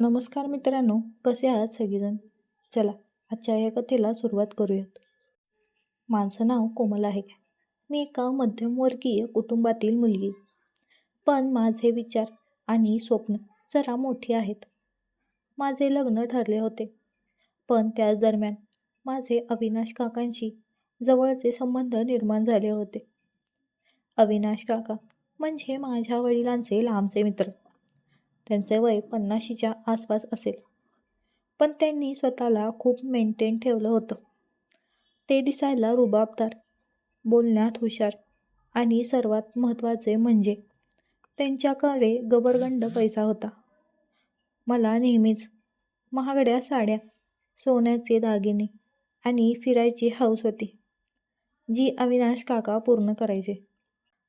नमस्कार मित्रांनो कसे आहात सगळेजण? चला आजच्या या कथेला सुरुवात करूयात. माझं नाव कोमल आहे मी एका मध्यमवर्गीय कुटुंबातील मुलगी पण माझे विचार आणि स्वप्न जरा मोठी आहेत. माझे लग्न ठरले होते. पण त्याच दरम्यान माझे अविनाश काकांशी जवळचे संबंध निर्माण झाले होते. अविनाश काका म्हणजे माझ्या वडिलांचे लांबचे मित्र. त्यांचे वय पन्नाशीच्या आसपास असेल. पण त्यांनी स्वतःला खूप मेंटेन ठेवलं होतं. ते दिसायला रुबाबदार बोलण्यात हुशार आणि सर्वात महत्त्वाचे म्हणजे त्यांच्याकडे गबरगंड पैसा होता. मला नेहमीच महागड्या साड्या सोन्याचे दागिने आणि फिरायची हौस होती जी अविनाश काका पूर्ण करायचे.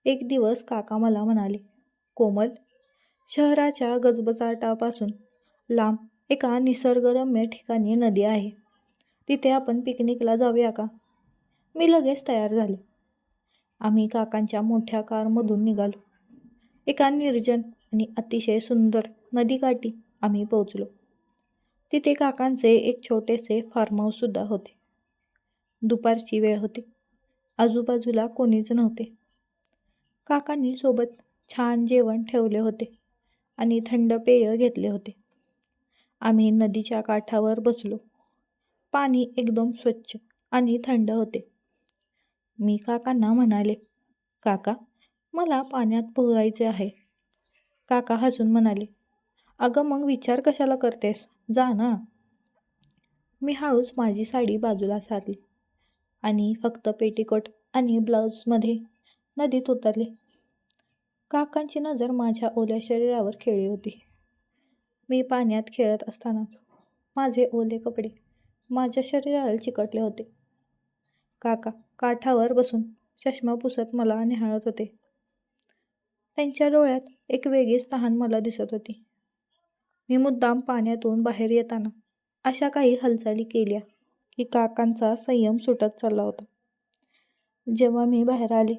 एक दिवस काका मला म्हणाले कोमल शहराच्या गजबजाटापासून लांब एका निसर्गरम्य ठिकाणी नदी आहे. तिथे आपण पिकनिकला जाऊया का? मी लगेच तयार झाले. आम्ही काकांच्या मोठ्या कारमधून निघालो. एका निर्जन आणि अतिशय सुंदर नदीकाठी आम्ही पोहोचलो. तिथे काकांचे एक छोटेसे फार्म हाऊससुद्धा होते. दुपारची वेळ होती. आजूबाजूला कोणीच नव्हते. काकांनी सोबत छान जेवण ठेवले होते. आणि थंड पेय घेतले होते. आम्ही नदीच्या काठावर बसलो. पाणी एकदम स्वच्छ आणि थंड होते. मी काकांना म्हणाले काका मला पाण्यात पोहायचे आहे. काका हसून म्हणाले अगं मग विचार कशाला करतेस? जा ना. मी हळूच माझी साडी बाजूला सारली आणि फक्त पेटीकोट आणि ब्लाऊजमध्ये नदीत उतरले. काकांची नजर माझ्या ओल्या शरीरावर खेळली होती. मी पाण्यात खेळत असतानाच माझे ओले कपडे माझ्या शरीराला चिकटले होते. काका काठावर बसून चष्मा पुसत मला निहाळत होते. त्यांच्या डोळ्यात एक वेगळीच तहान मला दिसत होती. मी मुद्दाम पाण्यातून बाहेर येताना अशा काही हालचाली केल्या की काकांचा संयम सुटत चालला होता. जेव्हा मी बाहेर आले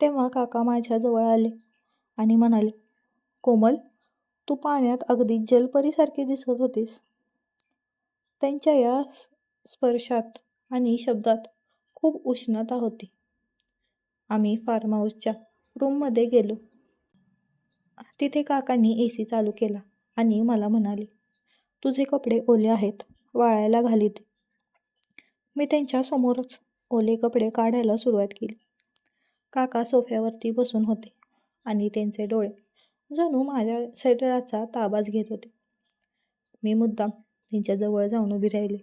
तेव्हा काका माझ्याजवळ आले. आणि म्हणाले कोमल तू पाण्यात अगदी जलपरीसारखी दिसत होतीस. त्यांच्या या स्पर्शात आणि शब्दात खूप उष्णता होती. आम्ही फार्म हाऊसच्या रूममध्ये गेलो. तिथे काकांनी ए सी चालू केला आणि मला म्हणाले तुझे कपडे ओले आहेत वाळायला घालीत. मी त्यांच्या समोरच ओले कपडे काढायला सुरुवात केली काका सोफ्यावरती बसून होते. आणि त्यांचे डोळे जणू माझ्या शरीराचा ताबाच घेत होते. मी मुद्दाम त्यांच्याजवळ जाऊन उभी राहिले.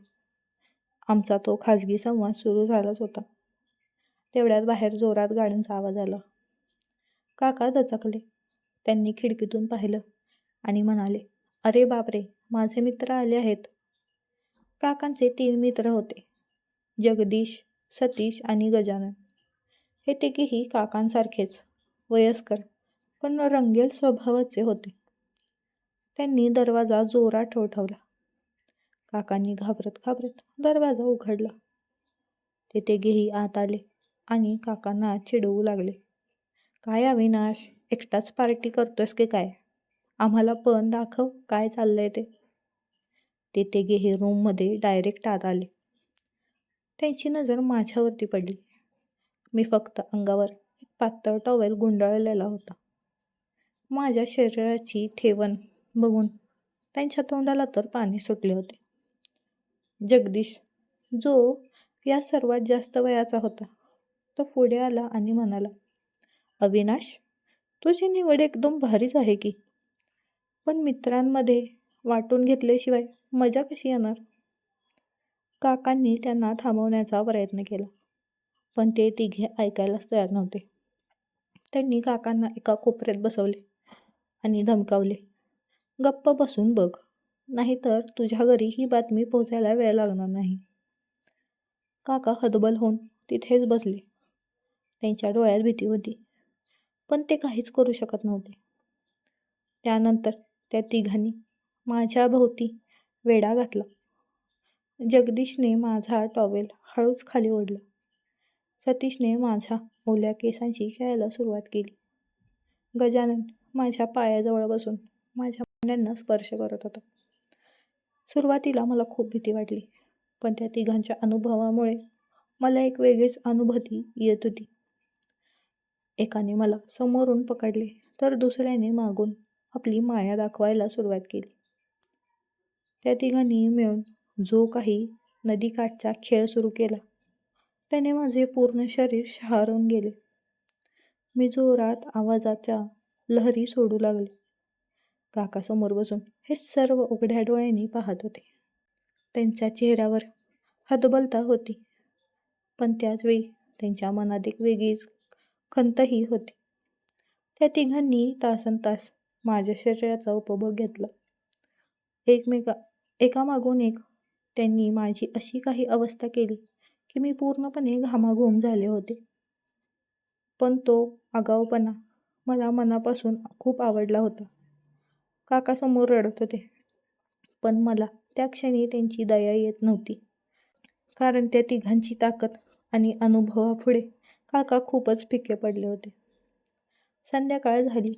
आमचा तो खाजगी संवाद सुरू झालाच होता. तेवढ्यात बाहेर जोरात गाड्यांचा आवाज आला. काका दचकले. त्यांनी खिडकीतून पाहिलं आणि म्हणाले अरे बापरे माझे मित्र आले आहेत. काकांचे तीन मित्र होते जगदीश सतीश आणि गजानन. हे तिघेही काकांसारखेच वयस्कर. पण रंगेल स्वभावाचे होते. त्यांनी दरवाजा जोरात ठोठावला. काकांनी घाबरत घाबरत दरवाजा उघडला. ते तिघेही आत आले आणि काकांना चिडवू लागले. काय अविनाश एकटाच पार्टी करतोयस की काय? आम्हाला पण दाखव काय चाललंय ते. ते तिघेही रूममध्ये डायरेक्ट आत आले. त्यांची नजर माझ्यावरती पडली. मी फक्त अंगावर एक पातळ टॉवेल गुंडाळलेला होता. माझ्या शरीराची ठेवण बघून त्यांच्या तोंडाला तर पाणी सुटले होते. जगदीश जो या सर्वात जास्त वयाचा होता तो पुढे आला आणि म्हणाला अविनाश तुझी निवड एकदम भारीच आहे की. पण मित्रांमध्ये वाटून घेतल्याशिवाय मजा कशी येणार? काकांनी त्यांना थांबवण्याचा प्रयत्न केला पण ते तिघे ऐकायलाच तयार नव्हते. त्यांनी काकांना एका कोपऱ्यात बसवले. आणि धमकावले. गप्प बसून बघ. नाहीतर तुझ्या घरी ही बातमी पोहोचायला वेळ लागणार नाही. काका हतबल होऊन तिथेच बसले. त्यांच्या डोळ्यात भीती होती. पण ते काहीच करू शकत नव्हते. त्यानंतर त्या तिघांनी माझ्या भोवती वेडा घातला. जगदीशने माझा टॉवेल हळूच खाली ओढला. सतीशने माझ्या ओल्या केसांची खेळायला सुरुवात केली. गजानन माझ्या पायाजवळ बसून माझ्या मांड्यांना स्पर्श करत होता. सुरुवातीला मला खूप भीती वाटली पण त्या तिघांच्या अनुभवामुळे मला एक वेगळीच अनुभूती येत होती. एकाने मला समोरून पकडले तर दुसऱ्याने मागून आपली माया दाखवायला सुरुवात केली. त्या तिघांनी मिळून जो काही नदीकाठचा खेळ सुरू केला त्याने माझे पूर्ण शरीर शहारून गेले. मी जोरात आवाजाच्या लहरी सोडू लागली. काकासमोर बसून हे सर्व उघड्या डोळ्यांनी पाहत होते. त्यांच्या चेहऱ्यावर हतबलता होती. पण त्याचवेळी त्यांच्या मनात एक वेगळीच खंतही होती. त्या तिघांनी तासन तास माझ्या शरीराचा उपभोग घेतला. एकमेका एकामागून एक त्यांनी माझी अशी काही अवस्था केली की मी पूर्णपणे घामाघूम झाले होते. पण तो आगाऊपणा मला मनापासून खूप आवडला होता. काकासमोर रडत होते. पण मला त्या क्षणी त्यांची दया येत नव्हती. कारण त्या तिघांची ताकद आणि अनुभवापुढे काका खूपच फिके पडले होते. संध्याकाळ झाली.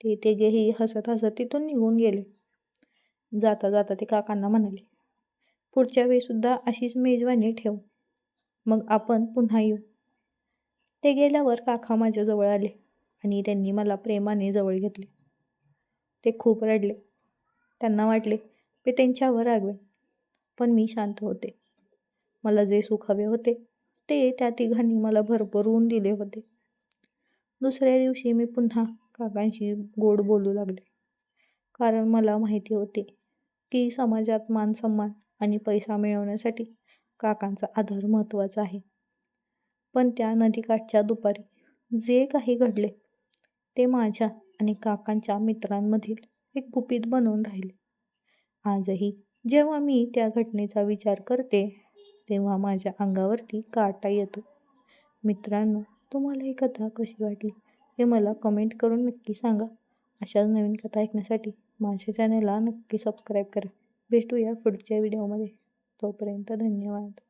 ते तिघेही हसत हसत तिथून निघून गेले. जाता जाता ते काकांना म्हणाले पुढच्या वेळीसुद्धा अशीच मेजवानी ठेव. मग आपण पुन्हा येऊ. ते गेल्यावर काका माझ्याजवळ आले. आणि त्यांनी मला प्रेमाने जवळ घेतले. ते खूप रडले. त्यांना वाटले मी त्यांच्यावर रागवेन पण मी शांत होते. मला जे सुख हवे होते ते त्या तिघांनी मला भरभरून दिले होते. दुसऱ्या दिवशी मी पुन्हा काकांशी गोड बोलू लागले. कारण मला माहिती होते की समाजात मान सन्मान आणि पैसा मिळवण्यासाठी काकांचा आदर महत्त्वाचा आहे. पण त्या नदीकाठच्या दुपारी जे काही घडले ते माझ्या आणि काकांच्या मित्रांमधील एक गुपित बनवून राहिले. आजही जेव्हा मी त्या घटनेचा विचार करते तेव्हा माझ्या अंगावरती काटा येतो. मित्रांनो तुम्हाला ही कथा कशी वाटली हे मला कमेंट करून नक्की सांगा. अशाच नवीन कथा ऐकण्यासाठी माझ्या चॅनलला नक्की सबस्क्राईब करा. भेटूया पुढच्या व्हिडिओमध्ये तोपर्यंत धन्यवाद.